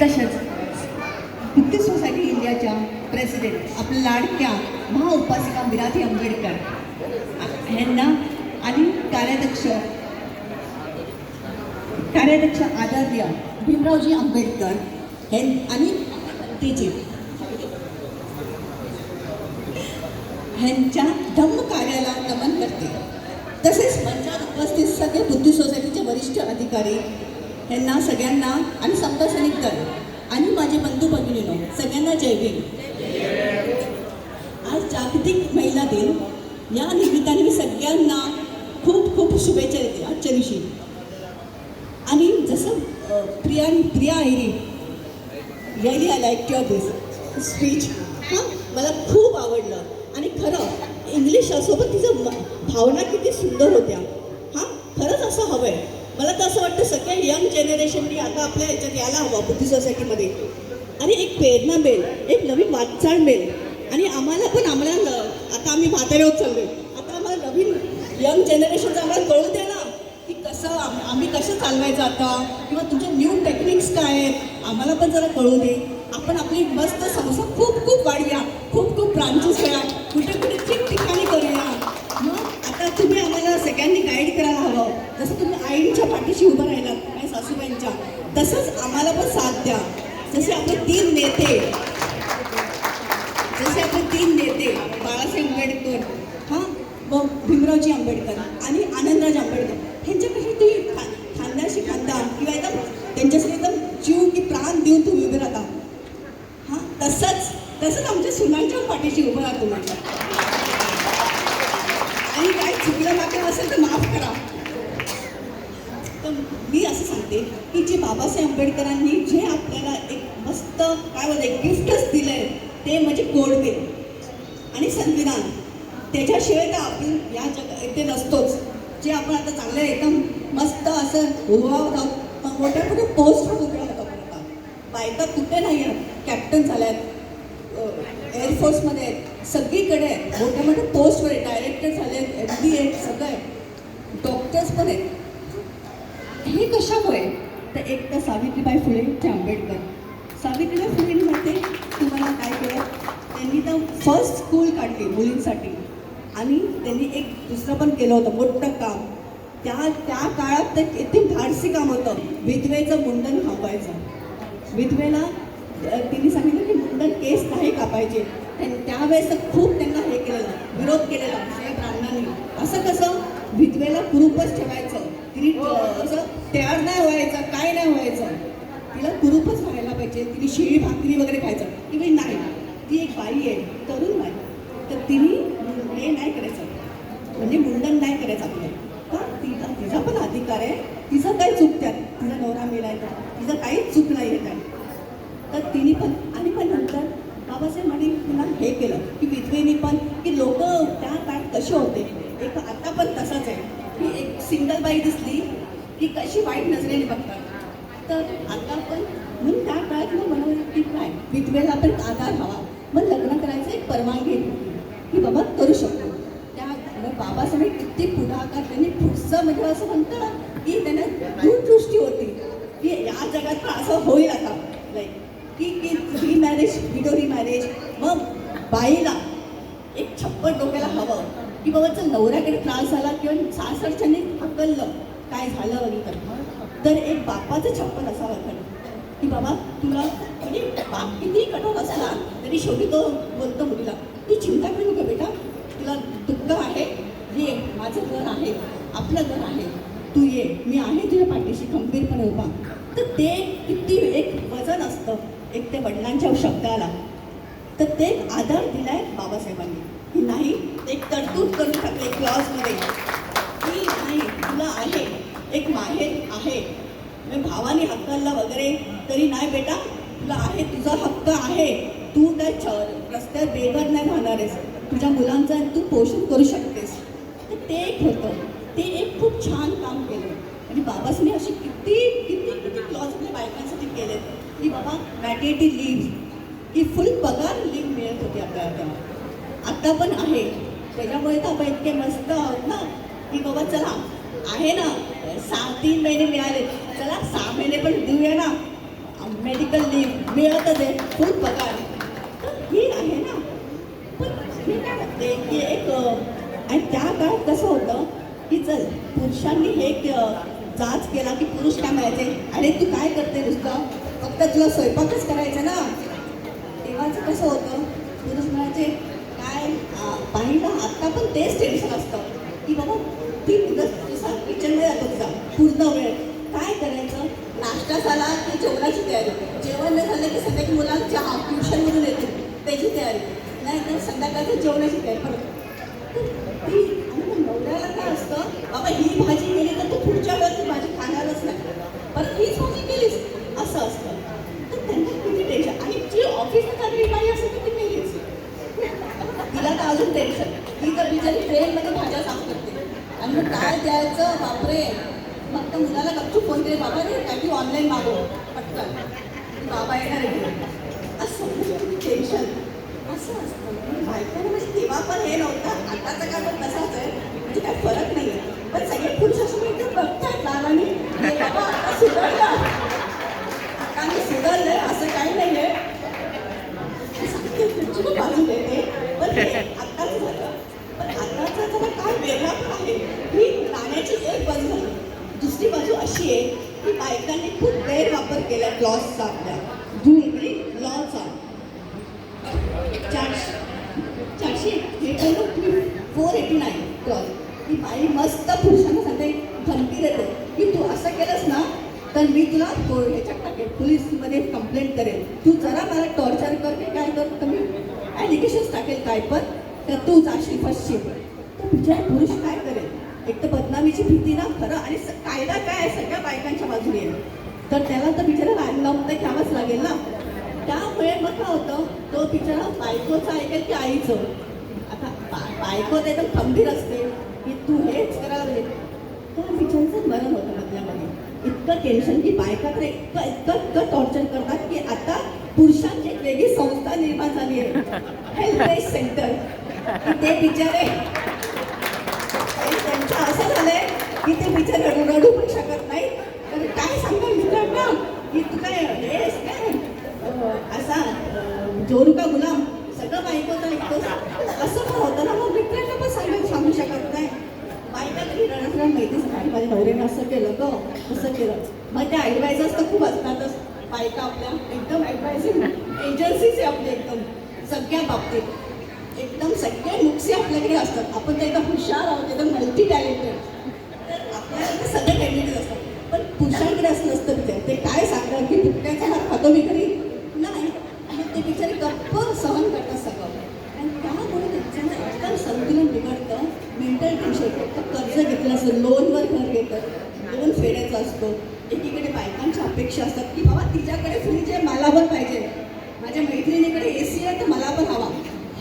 तसंच Buddhist society इंडियाच्या president आपल्या लाडक्या महाउपासिका मिराठी आंबेडकर यांना आणि कार्याध्यक्ष कार्याध्यक्ष आदरणीय भीमरावजी आंबेडकर हे आणि तिचे ह्यांच्या धम्म कार्याला नमन करते. तसेच मंचात उपस्थित सगळे बुद्धी सोसायटीचे वरिष्ठ अधिकारी यांना सगळ्यांना आणि समता सैनिक आणि माझे बंधू भगिनीनो सगळ्यांना जय भीम. आज जागतिक महिला दिन. या निमित्ताने मी सगळ्यांना खूप खूप शुभेच्छा देते आजच्या दिवशी आणि जसं Priya Priya आयरी really I like your this speech हां मला खूप आवडलं. आणि खरं इंग्लिश असोबत तिचं भावना किती सुंदर होत्या. हां खरंच असं हवं आहे मला तर असं वाटतं सगळ्या यंग जनरेशननी आता आपल्या ह्याच्यात यायला हवं बुद्धी सोसायटीमध्ये आणि एक प्रेरणा मिळेल एक नवीन वाटचाळ मिळेल. आणि आम्हाला पण आम्हाला आता आम्ही म्हातारे होत चाललो आता आम्हाला नवीन यंग जनरेशनचं आम्हाला कळू द्या ना की कसं आम्ही कसं चालवायचं आता? किंवा तुमच्या न्यू टेक्निक्स काय आहेत? आम्हाला पण जरा कळू दे. आपण आपली मस्त संस्था खूप खूप वाढूया खूप खूप ब्रांचेस करा कुठे कुठे ठिकठिकाणी करूया मग आता तुम्ही आम्हाला सगळ्यांनी गाईड करायला हवं जसं तुम्ही आईच्या पाठीशी उभं राहिलात माझ्या सासूबाईंच्या? तसंच आम्हाला पण साथ द्या. जसे आपले तीन नेते जसे आपले तीन नेते बाळासाहेब आंबेडकर हां व भीमरावजी आंबेडकर आणि आनंदराज आंबेडकर ह्यांच्यापेक्षा तुम्ही खा खांद्याशी खांदा किंवा एकदम त्यांच्यासाठी एकदम जीव की प्राण देऊन तुम्ही उभे राहता. हां तसंच तसंच आमच्या सुनांच्या पाठीशी उभं राहतो म्हणजे आणि काय चुकलं मात्र असेल तर माफ करा. पण मी असं सांगते की जे बाबासाहेब आंबेडकरांनी जे आपल्याला एक मस्त काय बोलते गिफ्टच दिलं आहे ते म्हणजे कोडवे आणि संविधान. त्याच्याशिवाय तर आपण या जग इथे नसतोच. जे आपण आता चांगलं एकदम मस्त असं उभा होता मोठ्या मोठ्या पोस्टवर उभ्या राहतो आपण आता बायका कुठे नाही आहेत कॅप्टन झाल्यात एअरफोर्समध्ये आहेत. सगळीकडे आहेत. मोठ्या मोठ्या पोस्टवर आहेत. डायरेक्टर झाले आहेत एम बी आहेत सगळं आहे डॉक्टर्स पण आहेत. हे कशामुळे? तर एक तर सावित्रीबाई फुले ते आंबेडकर. सावित्रीबाई फुलेंमध्ये तुम्हाला काय केलं त्यांनी तर फर्स्ट स्कूल काढली मुलींसाठी. आणि त्यांनी एक दुसरं पण केलं होतं मोठं काम. त्या त्या काळात ते किती धाडसी काम होतं. विधवेचं मुंडन थांबवायचं विधवेला तिने सांगितलं की मुंडन केस नाही कापायचे. त्यावेळेस खूप त्यांना हे केलेलं विरोध केलेला सगळ्या ब्राह्मणांनी असं कसं? विधवेला कुरूपच ठेवायचं. तिने असं तयार नाही व्हायचं काय नाही व्हायचं. तिला कुरूपच राहायला पाहिजे. तिने शिळी भाकरी वगैरे खायचं. की बाई नाही ती एक बाई आहे तरुण बाई. तर तिने हे नाही करायचं. म्हणजे मुंडन नाही करायचं आपलं. तर तिचा तिचा पण अधिकार आहे. तिचं काही चुकत्यात तिचा नवरा मिळायचा. तिचं काहीच चुकलं नाही आहे त्यात तर तिने पण आणि पण नंतर बाबासाहेबांनी पुन्हा हे केलं की विधवेनी पण की लोक त्या काळात कसे होते एक आता पण तसंच आहे की एक सिंगल बाई दिसली की कशी वाईट नजरेने बघतात. तर आता पण म्हणून त्या काळात मग म्हणून की काय? विधवेला पण आधार हवा. मग लग्न करायचं एक परवानगी की बाबा करू शकतो. त्या बाबासाहेब किती पुढाकार त्यांनी पुढचं म्हणजे असं म्हणतं ना की त्यांना दूरदृष्टी होती. की या जगात पण असं होईल आता. लाईक की की रिमॅरेज विडो रिमॅरेज मग बाईला एक छप्पन डोक्याला हवं. की बाबा जर नवऱ्याकडे त्रास झाला किंवा सासरच्याने कळलं. काय झालं वगैरे तर तर एक बापाचं छप्पन असावं खरं की बाबा तुला म्हणजे बाप किती कठोर असला तरी शेवटी तो बोलतो मुलीला तू चिंता करू नका बेटा. तुला दुःख आहे. ये माझं घर आहे. आपलं घर आहे. तू ये. मी आहे तुझ्या पाठीशी खंबीरपणे उभा. तर ते किती एक वजन असतं. एक ते वडिलांच्या शब्दाला. तर ते एक आधार दिलाय बाबासाहेबांनी. की नाही एक तरतूद करून टाकले क्लॉजमध्ये नाही आहे. एक माहेर आहे. म्हणजे भावाने हक्काला वगैरे तरी नाही बेटा. तुला आहे तुझा हक्क आहे. तू त्या छ रस्त्यात बेघर नाही राहणार तुझ्या मुलांचं तू पोषण करू शकतेस. तर ते एक होतं. ते एक खूप छान काम केलं. आणि बाबासनी अशी किती किती किती क्लॉजमध्ये बायकांसाठी केले की बाबा मॅटेटी लिव्ह की फुल पगार लिव्ह मिळत होती आपल्याला तेव्हा पण आहे. त्याच्यामुळे तर आपण इतके मस्त आहोत ना? की बाबा चला. आहे ना. सहा तीन महिने मिळाले. चला सहा महिने पण देऊया ना. मेडिकल लिव्ह मिळतच आहे. खूप पगार. तर ही आहे ना. पण मी काय म्हणते की एक आणि त्या काळात कसं होतं की चल पुरुषांनी हे जाच केला की पुरुष काय म्हणायचे? अरे तू काय करते नुसतं? फक्त तुला स्वयंपाकच करायचं ना. तेव्हाचं कसं होतं? पुरुष म्हणायचे काय पाहिलं आत्ता पण तेच टेन्शन असतं. की बाबा ती दिवस तुझा किचनमध्ये जातो तुझा पूर्ण काय करायचं? नाश्ता झाला की जेवणाची तयारी. जेवण नाही झालं की संध्याकाळी मुलांना चहा ट्युशनमधून येते. त्याची तयारी. नाही तर संध्याकाळचं जेवणाची तयारी. परत. ती आणि मग नवऱ्याला काय असतं बाबा ही भाजी केली तर तू पुढच्या वेळेस ती भाजी खाणारच नाही परत हीच भाजी केलीस असं असतं तर त्यांना किती टेन्शन आणि जी ऑफिसला चालली बाई असेल तर ती मेलीच तिला तर अजून टेन्शन ती तर बिचारी ट्रेनमध्ये भाज्या साफ करते आणि मग काय द्यायचं बापरे मग तर मुलाला गपचूप फोन केले बाबा रे काही ऑनलाईन मागव पटकन बाबा येणार आहे असं टेन्शन असं असतं बायकांना म्हणजे तेव्हा पण हे नव्हतं आताचा काय पण तसाच आहे म्हणजे काय फरक नाही आहे पण सगळे पुरुष असं एकदम बघतात लालाने बाबा आता आता मी सुधारलंय असं काही नाही आहे सांगते तुमची पण बाजू देते पण आत्ताच झालं. पण आत्ताचा जरा काय वेगळा पण आहे. ही एक बाजू झाली दुसरी बाजू अशी आहे की बायकांनी खूप गैरवापर केला लॉसचा आपल्या. दुहेरी म्हणजे लॉचा चारशे हे करून फोर नाही. नाईन ती बाई मस्त पुरुषांना सांगते धमकी देते की तू असं केलंस ना तर मी तुला ह्याच्यात टाकेल पोलीसमध्ये कंप्लेंट करेल तू जरा मला टॉर्चर कर की काय कर? तर मी ॲलिगेशन्स टाकेल काय पण तर तू जाशील फसशील. तर तुझ्या पुरुष काय करेल? एक तर बदनामीची भीती ना खरं. आणि कायदा काय आहे? सगळ्या बायकांच्या बाजूने आहे. तर त्याला तर बिचारा लावून तर घ्यावंच लागेल ना. त्यामुळे मग काय होतं? तो बिचारा बायकोचं ऐकेल की आईचं. बायको तर एकदम खंबीर असते. की तू हेच करावे पाहिजे त्या बिचाराचं मरण होतं मधल्यामध्ये इतकं टेन्शन की बायका तर इतकं इतकं इतकं टॉर्चर करतात की आता पुरुषांची एक वेगळी संस्था निर्माण झाली आहे. हेल्पलाईन सेंटर ते बिचारे त्यांचं असं झालंय की ते बिचारे रडू रडू पण शकत नाही. तर काय सांगा मित्रांना? की तू काय हेस काय? असा अं, जोरू का गुलाम सगळं बायकोचं ऐकतोस असं पण होतं ना मग मित्रांना पण सांगू सांगू शकत नाही बायका तरी रडत माहितीच नाही माझ्या नवऱ्याने असं केलं ग असं केलं. मग त्या ॲडवायझर्स तर खूप असतातच. बायका आपल्या एकदम ॲडवायझिंग एजन्सीज आहे आपली एकदम सगळ्या बाबतीत. एकदम सगळे नुकसे आपल्याकडे असतात. आपण तर एकदम हुशार आहोत एकदम मल्टी टॅलेंटेड तर आपल्याला सगळे टॅलेंटेड असतात. पण पुरुषांकडे असं नसतं ते ते काय सांगतात की दुखण्याचा हात खातो मी घरी नाही. मग ते बिचारे गप्प सहन करतात सगळं. आणि त्यामुळे त्यांना एकदम संतुलन बिघडतं. मेंटल कर्ज घेतलं असतं लोनवर घर घेतं लोन फेडायचा असतो. एकीकडे बायकांच्या अपेक्षा असतात की बाबा तिच्याकडे फ्रीज आहे मला पण पाहिजे. माझ्या मैत्रिणीकडे ए सी आहे तर मला पण हवा.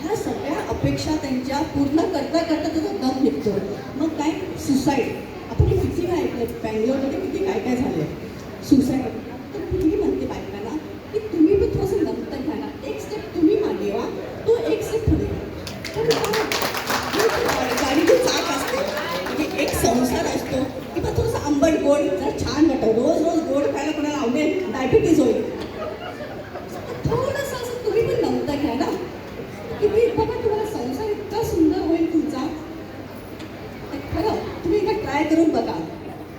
ह्या सगळ्या अपेक्षा त्यांच्या पूर्ण करता करता त्याचा दम निघतो. मग काय? सुसाईड आपण हे किती काय ऐकलं? बँगलोरमध्ये किती काय काय झालं सुसाईड तर मी म्हणते बायकांना की तुम्ही पण थोडंसं नंतर घ्या ना एक स्टेप तुम्ही मागे वा तो एक स्टेप पुढे घ्या. तर काय? गाडीची चाक असते म्हणजे एक संसार असतो किंवा थोडंसं आंबट गोड जर छान वाटतं रोज रोज गोड खायला कोणाला आवडेल डायबिटीज होईल. थोडस असं तुम्ही पण नमतं घ्या ना. की मी बाबा तुम्हाला संसार इतका सुंदर होईल तुमचा. खरं तुम्ही एकदा ट्राय करून बघा.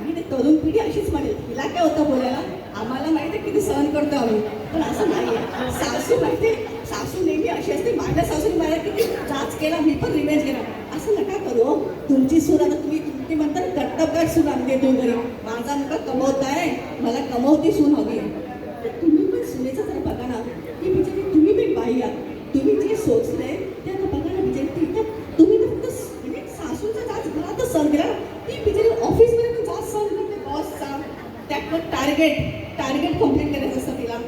आणि ते तरुण पिढी अशीच म्हणेल तिला काय होतं बोलायला? आम्हाला माहिती आहे किती सहन करतो आम्ही. पण असं नाही आहे सासू माहिती आहे, सासू नेहमी अशी असते माझ्या सासूने मला किती जाच केला मी पण रिमेज केला असं नका करू हो. तुमची सूर आता तुम्ही ते म्हणता कर्तव्यात सून आणते तू घरी. माझा मुलगा कमवताय मला कमवती सून हवी आहे. तर तुम्ही पण सुनेचं जर बघा ना की बिचारी तुम्ही पण बाई आहात. तुम्ही जे सोचलंय ते आता बघा ना बिचारी ती तर तुम्ही तर फक्त म्हणजे सासूचा जाच घरातच सहन केला ती बिचारी ऑफिसमध्ये पण जास्त सहन करते बॉसचा त्याकडं टार्गेट टार्गेट कंप्लीट करायचं असतं तिला.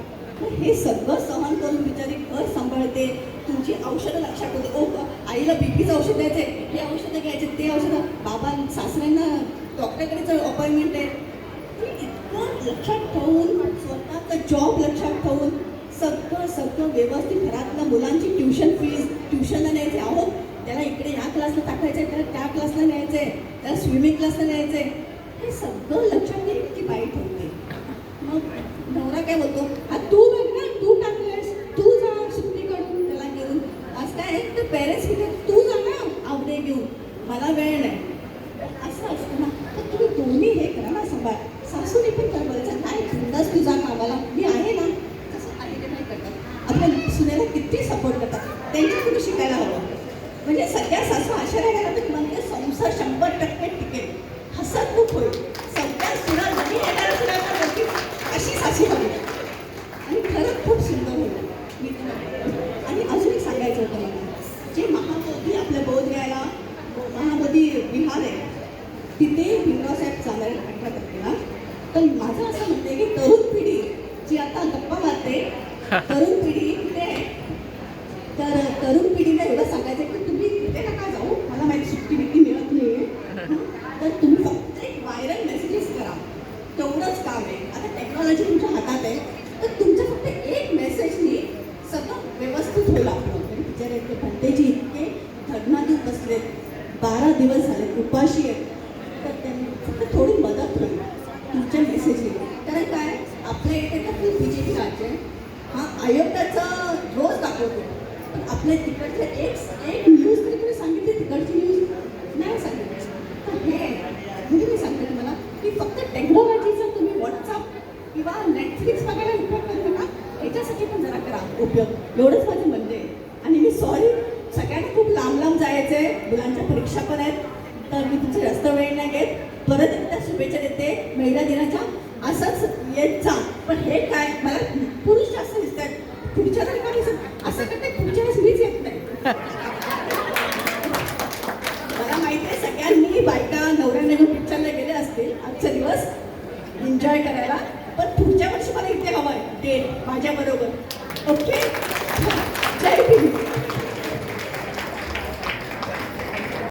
तर हे सगळं सहन करून बिचारी घर सांभाळते. तुमची औषधं लक्षात होते ओ आईला बीपीचं औषध द्यायचं हे औषधं घ्यायचे ते औषधं. बाबा सासऱ्यांना डॉक्टरकडेच अपॉइंटमेंट आहे. इतकं लक्षात ठेवून स्वतःचा जॉब लक्षात ठेवून सगळं सगळं व्यवस्थित घरातल्या मुलांची ट्युशन फीज ट्युशनला न्यायचे. अहो त्याला इकडे या क्लासला टाकायचं आहे त्याला त्या क्लासला न्यायचं आहे त्याला स्विमिंग क्लासला न्यायचं आहे हे सगळं लक्षात येईल की वाईट होते मग नवरा काय बोलतो हा तू बघ ना तू टाकलेस तू जा सुट्टीकडून त्याला घेऊन. असं काय तर पेरेंट्स म्हणजे तू जा ना आवडे घेऊन मला वेळ नाही. असं असतं ना. तर तुम्ही दोन्ही हे करा ना सांभाळ. सासूने पण काय बोलायचं काय अंदाज तुझा कामाला? मी आहे ना. कसं आलेले नाही करतात आपल्या सुनेला किती सपोर्ट करतात. त्यांच्याकडून शिकायला हवं? म्हणजे सगळ्या सासू अशा राहिल्या ना तर म्हणजे संसार शंभर टक्के टिकेल. हसतमुख होईल सगळ्या सुना नवीन येणाऱ्या सुनांना बोलतील, अशी सासू हवी आणि खरंच खूप सुंदर होईल मी तुला आणि अजून एक सांगायचं होतं मला जे महाबोधी आपल्या बोधगयाला महाबोधी विहार आहे तिथे भीमराव साहेब जाणार आहेत अठरा तारखेला तर माझं असं म्हणणं आहे की तरुण पिढी जी आता गप्पा मारते तरुण पिढी कुठे आहे तर तरुण पिढीला एवढं सांगायचं की तुम्ही तिथे नका जाऊ मला माहिती सुट्टी बिट्टी मिळत नाही तर तुम्ही फक्त एक व्हायरल मेसेजेस करा तेवढंच काम आहे आता टेक्नॉलॉजी तुमच्या हातात आहे तर तुमचं फक्त एक मेसेजनी सगळं व्यवस्थित होईल आपलं म्हणजे बिचारे ते भंतेजी इतके धर्नातून बसलेत बारा दिवस झाले उपाशी आहेत तर त्यांनी फक्त थोडी मदत होईल तुमच्या मेसेजनी कारण काय आपल्या इथे तर खूप बी जे पी राज्य आहे हा आयोगाचा रोज दाखवतो पण आपल्या तिकडचे एक एक न्यूज तरी कोणी सांगितली तिकडची न्यूज नाही सांगितली तर हे म्हणजे मी सांगते तुम्हाला की फक्त टेक्नॉलॉजीचा तुम्ही व्हॉट्सअप किंवा नेटफ्लिक्स बघायला उपयोग करू नका ह्याच्यासाठी पण जरा करा उपयोग एवढंच माझं म्हणणं आहे आणि मी सॉरी सगळ्यांना खूप लांब लांब जायचं आहे मुलांच्या परीक्षा पण आहेत तर मी तुमचा जास्त वेळ नाही घेत परत एकदा शुभेच्छा देते महिला दिनाच्या असंच येत जा पण हे तर मला पुरुष जास्त दिसतात पुढच्या तरी काय दिसत असं करते पुढच्या वेळेस मीच येत नाही. मला माहिती आहे सगळ्यांनी बायका नवऱ्याने घेऊन पिक्चरला गेले असतील. आजचा दिवस एन्जॉय करायला. पण पुढच्या वर्षी मला इथे हवं आहे. डेट माझ्याबरोबर. ओके